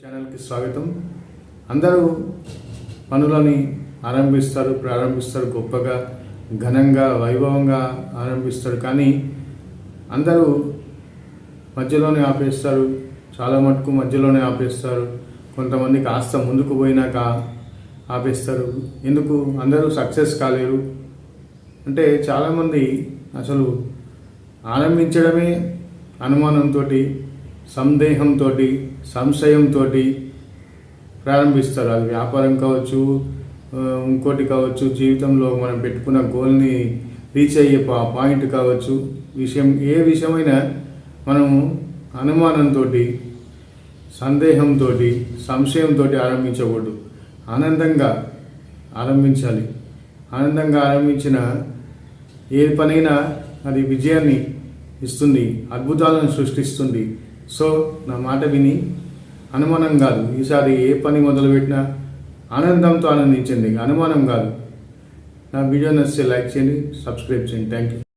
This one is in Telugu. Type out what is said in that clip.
ఛానల్కి స్వాగతం. అందరూ పనులని ఆరంభిస్తారు ప్రారంభిస్తారు గొప్పగా ఘనంగా వైభవంగా ఆరంభిస్తారు. కానీ అందరూ మధ్యలోనే ఆపేస్తారు చాలా మటుకు మధ్యలోనే ఆపేస్తారు. కొంతమంది కాస్త ముందుకు పోయినాక ఆపేస్తారు. ఎందుకు? అందరూ సక్సెస్ కాలేరు. అంటే చాలామంది అసలు ఆరంభించడమే అనుమానంతో సందేహంతో సంశయంతో ప్రారంభిస్తారు. అది వ్యాపారం కావచ్చు ఇంకోటి కావచ్చు జీవితంలో మనం పెట్టుకున్న గోల్ని రీచ్ అయ్యే పా పాయింట్ కావచ్చు. విషయం ఏ విషయమైనా మనము అనుమానంతో సందేహంతో సంశయంతో ఆరంభించకూడదు. ఆనందంగా ఆరంభించాలి. ఆనందంగా ఆరంభించిన ఏ పనైనా అది విజయాన్ని ఇస్తుంది అద్భుతాలను సృష్టిస్తుంది. సో నా మాట విని అనుమానం కాదు. ఈసారి ఏ పని మొదలుపెట్టినా ఆనందంతో ఆనందించండి. అనుమానం కాదు. నా వీడియో నచ్చితే లైక్ చేయండి సబ్స్క్రైబ్ చేయండి. Thank you